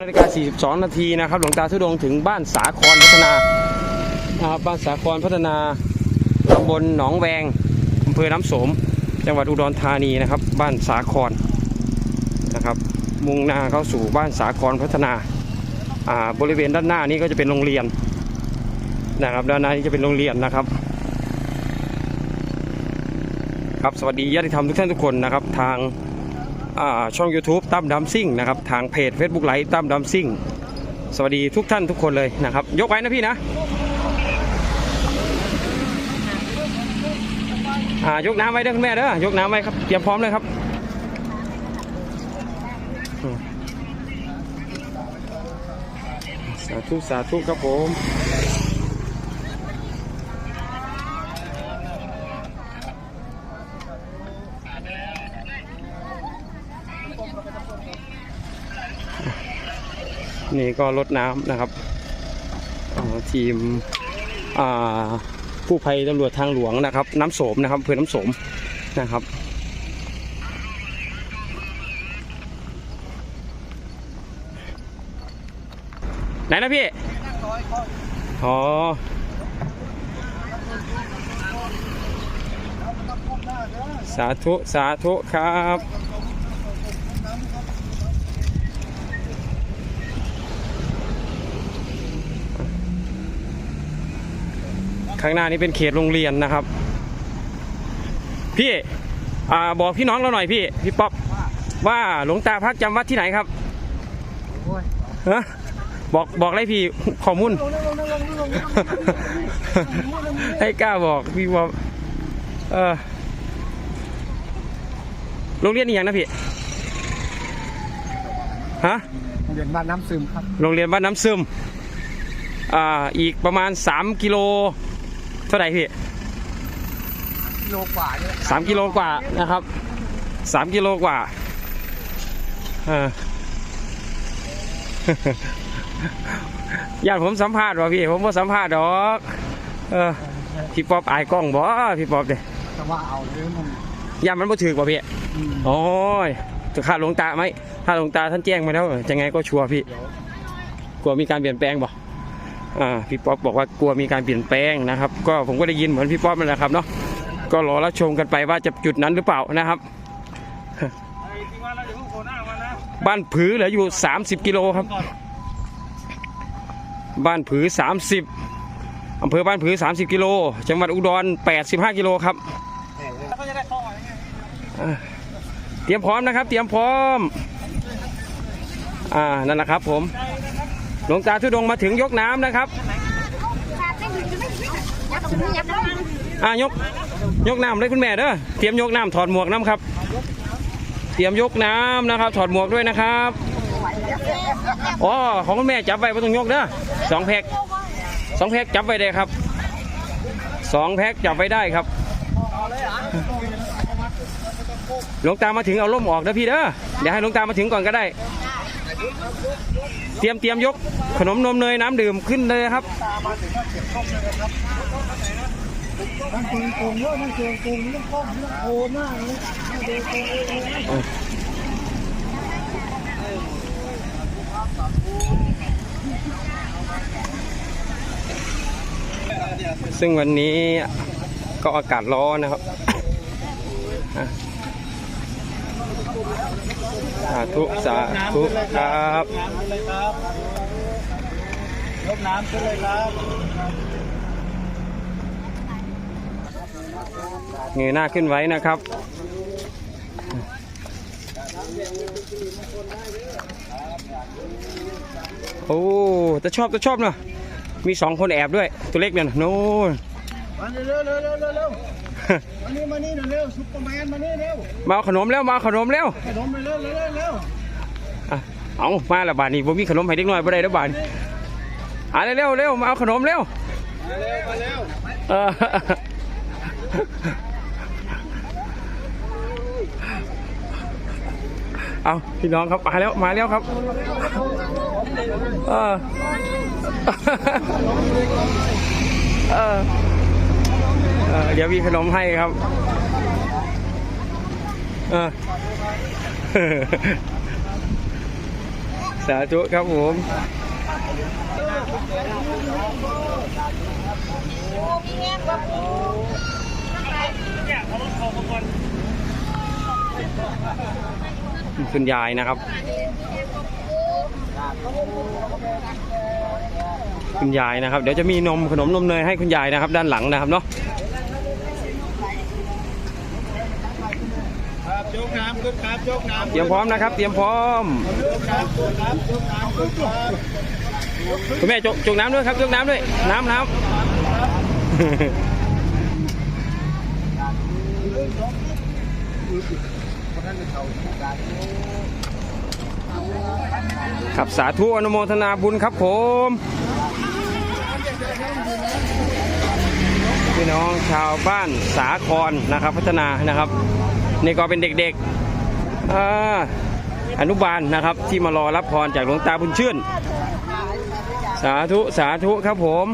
นาฬิกา 42 นาทีนะครับ หลวงตาทุดงถึงบ้านสาครพัฒนานะครับบ้านสาครพัฒนาตำบลหนองแวงอำเภอน้ำโสม จังหวัดอุดรธานีนะครับ บ้านสาครนะครับ มุ่งหน้าเข้าสู่บ้านสาครพัฒนาอ่าบริเวณด้านหน้านี้ก็จะเป็นโรงเรียนนะครับ ด้านหน้านี้จะเป็นโรงเรียนนะครับ ครับสวัสดีญาติธรรมทุกท่านทุกคนนะครับ ทาง ช่อง YouTube ตั้มดัมซิ่งนะครับทางเพจ Facebook ไลฟ์ตั้มดัมซิ่งสวัสดีทุกท่านทุกคนเลยนะครับ ยกไว้นะพี่นะยกน้ำไว้เด้อคุณแม่เด้อยกน้ำไว้ครับเตรียมพร้อมเลยครับสาธุสาธุครับผม นี่ก็รดน้ำนะครับทีมผู้ภัยตำรวจทางหลวงนะครับ น้ำโสมนะครับเพื่อน้ำโสมนะครับไหนนะพี่อ๋อสาธุ สาธุครับ ข้างหน้านี้เป็นเขตโรงเรียนนะครับ พี่อ่าบอกพี่น้องเราหน่อยพี่ พี่ป๊อปว่าหลวงตาพักจำวัดที่ไหนครับฮะบอกบอกเลยพี่ข้อมูลให้กล้าบอกพี่บอกเออโรงเรียนนี่ยังนะพี่ฮะโรงเรียนบ้านน้ำซึมครับโรงเรียนบ้านน้ำซึมอ่าอีกประมาณ 3 กิโล เท่าไหร่พี่กิโลกว่าเนี่ยสามกิโลกว่านะครับสามกิโลกว่าเออญาติผมสัมภาษณ์ว่ะพี่ ผมว่าสัมภาษณ์ดอก เออพี่ป๊อบอายกล้องบ่พี่ป๊อบเด้แต่ว่าเอาเรื่องมันญาติมันบ่ถือกว่าพี่อืมโอ้ยจะฆ่าหลวงตาไหมถ้าหลวงตาท่านแจ้งมาแล้วจะไงก็ชัวร์พี่ กลัวมีการเปลี่ยนแปลงบ่อ่า พี่ป๊อบบอกว่ากลัวมีการเปลี่ยนแปลงนะครับ ก็ผมก็ได้ยินเหมือนพี่ป๊อบนั่นแหละครับเนาะก็รอรับชมกันไปว่าจะจุดนั้นหรือเปล่านะครับบ้านผือเหลืออยู่ 30 กิโลครับ บ้านผือ 30อำเภอบ้านผือ 30 กิโล จังหวัดอุดร 85 กิโลครับ เตรียมพร้อมนะครับ เตรียมพร้อม อ่า นั่นแหละครับผม หลวงตาทุดงมาถึงยกน้ำนะครับอ่ายกยกน้ำเลยคุณแม่เด้อเตรียมยกน้ำถอดหมวกน้ำครับ เตรียมยกน้ำนะครับ ถอดหมวกด้วยนะครับอ๋อของคุณแม่จับไว้ไม่ต้องยกเด้อสองแพ็คสองแพ็คจับไว้ได้ครับสองแพ็คจับไว้ได้ครับหลวงตามาถึงเอาล่มออกนะพี่เด้อเดี๋ยวให้หลวงตามาถึงก่อนก็ได้ เตรียมเตรียมยกขนมนมเนยน้ำดื่มขึ้นเลยครับมันเกินโกงเยอะมันเกินโกงมันต้องก้มมันต้องโผล่หน้าเลยซึ่งวันนี้ก็อากาศร้อนนะครับ สาธุสาธุครับเลยครับยกน้ำขึ้นเลยครับเงยหน้าขึ้นไว้นะครับโอ้แต่ชอบแต่ชอบเนาะมีสองคนแอบด้วย ตัวเล็กเนี่ยนะโน่น มาเร็วเร็วเร็วเร็วเร็วเร็วมานี่มานี่เร็วซุปเปอร์แมนมานี่เร็วมาเอาขนมแล้วมาเอาขนมแล้วขนมเร็วเร็วเร็วเร็วอะเอามาและบาทนี้ผมมีขนมให้เด็กน้อยบ่ได้แล้วบาทนี้อะเร็วๆเร็วมาเอาขนมเร็วมาเร็วมาเร็วเออเอาพี่น้องครับมาแล้วมาแล้วครับเออเออ เดี๋ยวมีขนมให้ครับ เออสาธุครับผมคุณยายนะครับ คุณยายนะครับ เดี๋ยวจะมีนมขนมนมเนยให้คุณยายนะครับ ด้านหลังนะครับเนาะ ครับ ยกน้ำขึ้นครับยกน้ำเตรียมพร้อมนะครับ เตรียมพร้อมยกน้ำขึ้นครับยกน้ำขึ้นครับคุณแม่จกจกน้ำด้วยครับจกน้ำด้วย น้ำน้ำครับสาธุอนุโมทนาบุญครับผมพี่น้องชาวบ้านสาครนะครับ พัฒนานะครับ นี่ก็เป็นเด็กๆอ่าอนุบาลนะครับที่มารอรับพรจากหลวงตาบุญชื่น สาธุสาธุครับผม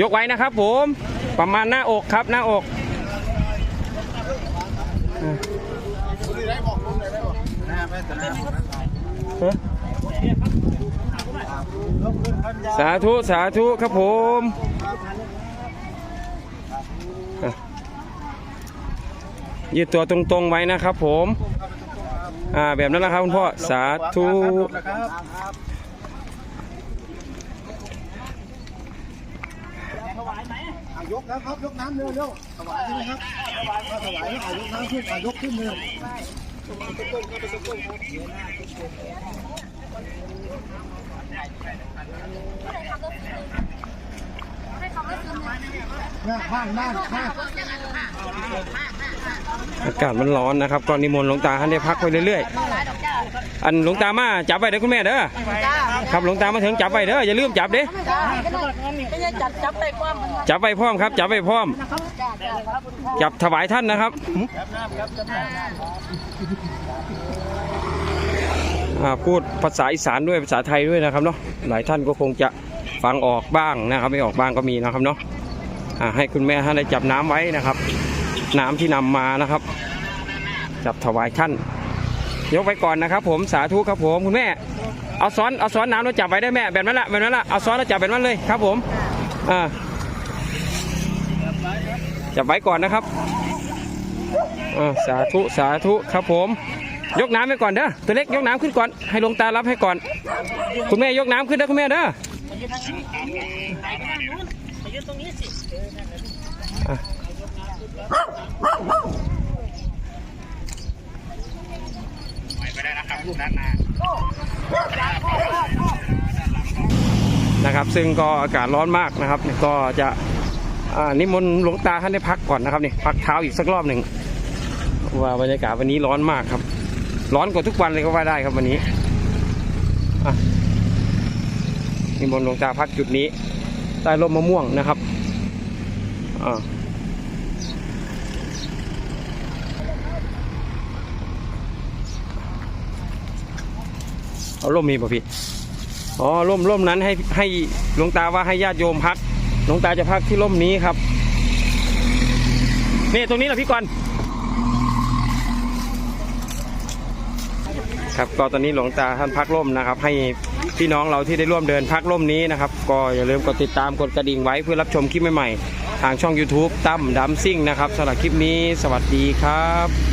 ยกไว้นะครับผมประมาณหน้าอกครับหน้าอกสาธุสาธุครับผมอะ ยืดตัวตรงๆไว้นะครับผมอ่าแบบนั้นนะครับคุณพ่อสาธุนะครับอะยกนะครับยกน้ำเร็วเร็วถวายใช่ไหมครับถวายมาถวายอะยกน้ำขึ้นอะยกขึ้นเลยให้คำว่าซึมเลยหน้าข้างบ้าข้าง อากาศมันร้อนนะครับก็นิมนต์หลวงตาให้ได้พักไปเรื่อยๆ อันหลวงตามาจับไว้เด้อคุณแม่เด้อครับหลวงตามาถึงจับไว้เด้ออย่าลืมจับเด้จับไปความมันจับไว้พร้อมครับ จับไว้พร้อม จับถวายท่านนะครับพูดภาษาอีสานด้วยภาษาไทยด้วยนะครับเนาะหลายท่านก็คงจะฟังออกบ้างนะครับ ไม่ออกบ้างก็มีนะครับเนาะให้คุณแม่ท่านได้จับน้ำไว้นะครับ น้ำที่นำมานะครับจับถวายท่าน ยกไว้ก่อนนะครับผมสาธุครับผมคุณแม่ เอาซ้อนเอาซ้อนน้ำแล้วจับไว้ได้แม่แบบนั้นแหละแบบนั้นแหละเอาซ้อนแล้วจับแบบนั้นเลยครับผมอ่าจับไว้ก่อนนะครับอ่าสาธุสาธุครับผม ยกน้ำไปก่อนเด้อตัวเล็กยกน้ำขึ้นก่อนให้ลวงตารับให้ก่อน คุณแม่ยกน้ำขึ้นเด้อคุณแม่เด้อ นะครับ ซึ่งก็อากาศร้อนมากนะครับก็จะนิมนต์หลวงตาท่านได้พักก่อนนะครับนี่พักเท้าอีกสักรอบหนึ่งว่าบรรยากาศวันนี้ร้อนมากครับ ร้อนกว่าทุกวันเลยก็ว่าได้ครับวันนี้นิมนต์หลวงตาพักจุดนี้ใต้ร่มมะม่วงนะครับอ่า เอาร่มมีป่ะพี่ อ๋อร่มร่มนั้นให้ให้หลวงตาว่าให้ญาติโยมพักหลวงตาจะพักที่ร่มนี้ครับนี่ตรงนี้แหละพี่กรณ์ครับก็ตอนนี้หลวงตาท่านพักร่มนะครับ ให้พี่น้องเราที่ได้ร่วมเดินพักร่มนี้นะครับ ก็อย่าลืมกดติดตามกดกระดิ่งไว้เพื่อรับชมคลิปใหม่ๆ ทางช่อง YouTube ตั้มดัมซิ่งนะครับสำหรับคลิปนี้สวัสดีครับ